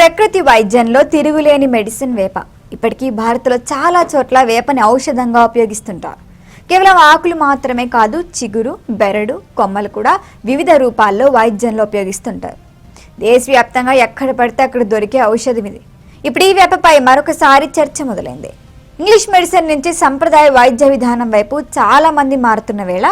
ప్రకృతి వైద్యంలో తిరుగులేని మెడిసిన్ వేప. ఇప్పటికీ భారత్లో చాలా చోట్ల వేపని ఔషధంగా ఉపయోగిస్తుంటారు. కేవలం ఆకులు మాత్రమే కాదు చిగురు బెరడు కొమ్మలు కూడా వివిధ రూపాల్లో వైద్యంలో ఉపయోగిస్తుంటారు. దేశవ్యాప్తంగా ఎక్కడ పడితే అక్కడ దొరికే ఔషధం ఇది. ఇప్పుడు ఈ వేపపై మరొకసారి చర్చ మొదలైంది. ఇంగ్లీష్ మెడిసిన్ నుంచి సంప్రదాయ వైద్య విధానం వైపు చాలా మంది మారుతున్న వేళ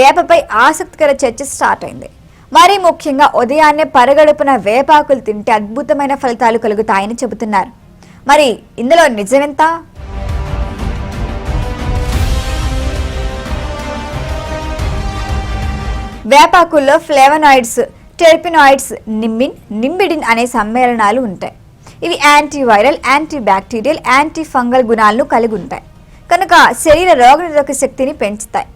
వేపపై ఆసక్తికర చర్చ స్టార్ట్ అయింది. మరీ ముఖ్యంగా ఉదయాన్నే పరగడుపున వేపాకులు తింటే అద్భుతమైన ఫలితాలు కలుగుతాయని చెబుతున్నారు. మరి ఇందులో నిజమెంత? వేపాకుల్లో ఫ్లేవనాయిడ్స్ టెర్పినాయిడ్స్ నిమ్మిన్ నింబిడిన్ అనే సమ్మేళనాలు ఉంటాయి. ఇవి antiviral anti bacterial anti fungal గుణాలను కలిగి ఉంటాయి. కనుక శరీర రోగనిరోధక శక్తిని పెంచుతాయి.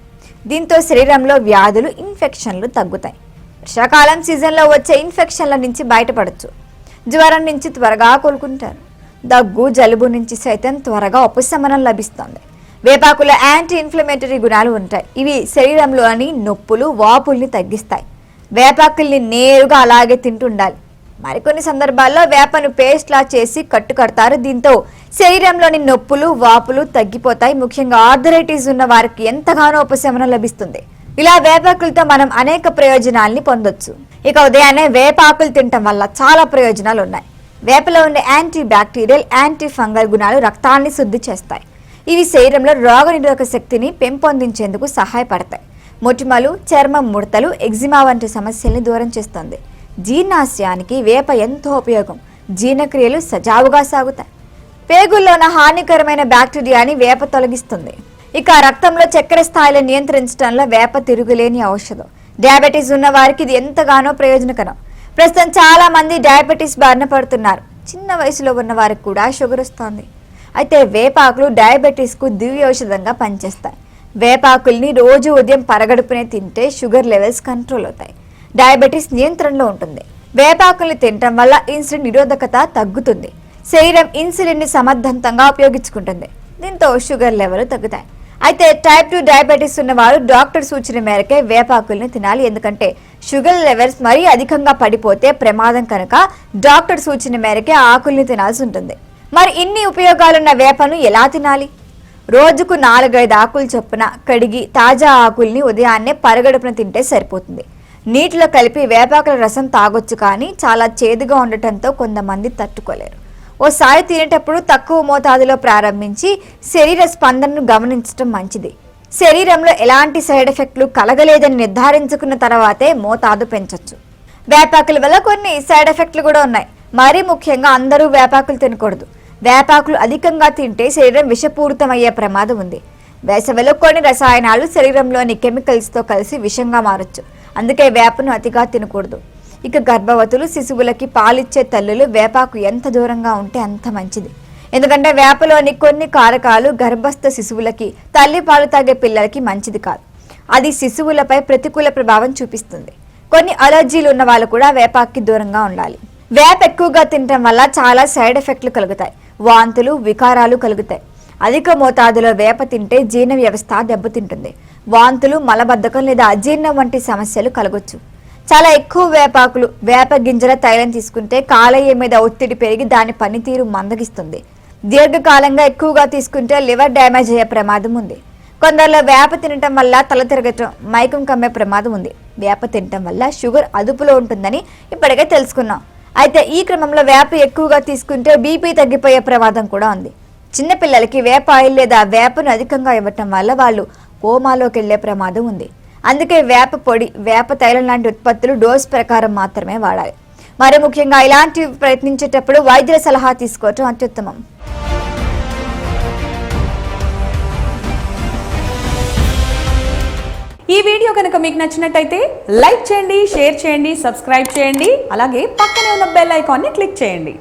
దీంతో శరీరంలో వ్యాధులు ఇన్ఫెక్షన్లు తగ్గుతాయి. వర్షాకాలం సీజన్లో వచ్చే ఇన్ఫెక్షన్ల నుంచి బయటపడచ్చు. జ్వరం నుంచి త్వరగా కోలుకుంటారు. దగ్గు జలుబు నుంచి సైతం త్వరగా ఉపశమనం లభిస్తుంది. వేపాకుల యాంటీ ఇన్ఫ్లమేటరీ గుణాలు ఉంటాయి. ఇవి శరీరంలోని నొప్పులు వాపుల్ని తగ్గిస్తాయి. వేపాకుల్ని నేరుగా అలాగే తింటుండాలి. మరికొన్ని సందర్భాల్లో వేపను పేస్ట్లా చేసి కట్టు కడతారు దీంతో శరీరంలోని నొప్పులు వాపులు తగ్గిపోతాయి. ముఖ్యంగా ఆర్థరైటిస్ ఉన్న వారికి ఎంతగానో ఉపశమనం లభిస్తుంది. ఇలా వేపాకులతో మనం అనేక ప్రయోజనాల్ని పొందొచ్చు. ఇక ఉదయాన్నే వేపాకులు తినటం వల్ల చాలా ప్రయోజనాలు ఉన్నాయి. వేపలో ఉండే యాంటీ బ్యాక్టీరియల్ యాంటీ ఫంగల్ గుణాలు రక్తాన్ని శుద్ధి చేస్తాయి. ఇవి శరీరంలో రోగనిరోధక శక్తిని పెంపొందించేందుకు సహాయపడతాయి. మొటిమలు చర్మం ముడతలు ఎగ్జిమా వంటి సమస్యల్ని దూరం చేస్తుంది. జీర్ణాశయానికి వేప ఎంతో ఉపయోగం. జీర్ణక్రియలు సజావుగా సాగుతాయి. పేగుల్లో ఉన్న హానికరమైన బ్యాక్టీరియాని వేప తొలగిస్తుంది. ఇక రక్తంలో చక్కెర స్థాయిలు నియంత్రించడంలో వేప తిరుగులేని ఔషధం. డయాబెటీస్ ఉన్న వారికి ఇది ఎంతగానో ప్రయోజనకరం. ప్రస్తుతం చాలా మంది డయాబెటీస్ బారిన పడుతున్నారు. చిన్న వయసులో ఉన్న వారికి కూడా షుగర్ వస్తుంది. అయితే వేపాకులు డయాబెటీస్కు దివ్య ఔషధంగా పనిచేస్తాయి. వేపాకుల్ని రోజు ఉదయం పరగడుపునే తింటే షుగర్ లెవెల్స్ కంట్రోల్ అవుతాయి. డయాబెటీస్ నియంత్రణలో ఉంటుంది. వేపాకుల్ని తినటం వల్ల ఇన్సులిన్ నిరోధకత తగ్గుతుంది. శరీరం ఇన్సులిన్ని సమర్థవంతంగా ఉపయోగించుకుంటుంది. దీంతో షుగర్ లెవెల్ తగ్గుతాయి. అయితే టైప్ టూ డయాబెటీస్ ఉన్నవారు డాక్టర్ సూచన మేరకే వేపాకుల్ని తినాలి. ఎందుకంటే షుగర్ లెవెల్స్ మరీ అధికంగా పడిపోతే ప్రమాదం కనుక డాక్టర్ సూచన మేరకే ఆకుల్ని తినాల్సి ఉంటుంది. మరి ఇన్ని ఉపయోగాలున్న వేపను ఎలా తినాలి? రోజుకు నాలుగైదు ఆకులు చొప్పున కడిగి తాజా ఆకుల్ని ఉదయాన్నే పరగడుపున తింటే సరిపోతుంది. నీటిలో కలిపి వేపాకుల రసం తాగొచ్చు కానీ చాలా చేదుగా ఉండటంతో కొంతమంది తట్టుకోలేరు. ఓసారి తినేటప్పుడు తక్కువ మోతాదులో ప్రారంభించి శరీర స్పందనను గమనించడం మంచిది. శరీరంలో ఎలాంటి సైడ్ ఎఫెక్ట్లు కలగలేదని నిర్ధారించుకున్న తర్వాతే మోతాదు పెంచొచ్చు. వేపాకుల వల్ల కొన్ని సైడ్ ఎఫెక్ట్లు కూడా ఉన్నాయి. మరీ ముఖ్యంగా అందరూ వేపాకులు తినకూడదు. వేపాకులు అధికంగా తింటే శరీరం విషపూరితమయ్యే ప్రమాదం ఉంది. వేసవిలో కొన్ని రసాయనాలు శరీరంలోని కెమికల్స్తో కలిసి విషంగా మారచ్చు. అందుకే వేపను అతిగా తినకూడదు. ఇక గర్భవతులు శిశువులకి పాలిచ్చే తల్లులు వేపాకు ఎంత దూరంగా ఉంటే అంత మంచిది. ఎందుకంటే వేపలోని కొన్ని కారకాలు గర్భస్థ శిశువులకి తల్లి పాలు తాగే పిల్లలకి మంచిది కాదు. అది శిశువులపై ప్రతికూల ప్రభావం చూపిస్తుంది. కొన్ని అలర్జీలు ఉన్న వాళ్ళు కూడా వేపాకి దూరంగా ఉండాలి. వేప ఎక్కువగా తినడం వల్ల చాలా సైడ్ ఎఫెక్ట్లు కలుగుతాయి. వాంతులు వికారాలు కలుగుతాయి. అధిక మోతాదులో వేప తింటే జీర్ణ వ్యవస్థ దెబ్బతింటుంది. వాంతులు మలబద్ధకం లేదా అజీర్ణం వంటి సమస్యలు కలగొచ్చు. చాలా ఎక్కువ వేపాకులు వేప గింజల తైలం తీసుకుంటే కాలయ్య మీద ఒత్తిడి పెరిగి దాని పనితీరు మందగిస్తుంది. దీర్ఘకాలంగా ఎక్కువగా తీసుకుంటే లివర్ డ్యామేజ్ అయ్యే ప్రమాదం ఉంది. కొందరిలో వేప తినటం వల్ల తల తిరగటం మైకం కమ్మే ప్రమాదం ఉంది. వేప తినటం వల్ల షుగర్ అదుపులో ఉంటుందని ఇప్పటికే తెలుసుకున్నాం. అయితే ఈ క్రమంలో వేప ఎక్కువగా తీసుకుంటే బీపీ తగ్గిపోయే ప్రమాదం కూడా ఉంది. చిన్నపిల్లలకి వేప ఆయిల్ లేదా వేపను అధికంగా ఇవ్వటం వల్ల వాళ్ళు కోమాలోకి వెళ్ళే ప్రమాదం ఉంది. అందుకే వేప పొడి వేప తైలం లాంటి ఉత్పత్తులు డోస్ ప్రకారం మాత్రమే వాడాలి. మరి ముఖ్యంగా ఇలాంటివి ప్రయత్నించేటప్పుడు వైద్యుల సలహా తీసుకోవటం అత్యుత్తమం. ఈ వీడియో కనుక మీకు నచ్చినట్టయితే లైక్ చేయండి షేర్ చేయండి సబ్స్క్రైబ్ చేయండి అలాగే పక్కనే ఉన్న బెల్ ఐకాన్ని క్లిక్ చేయండి.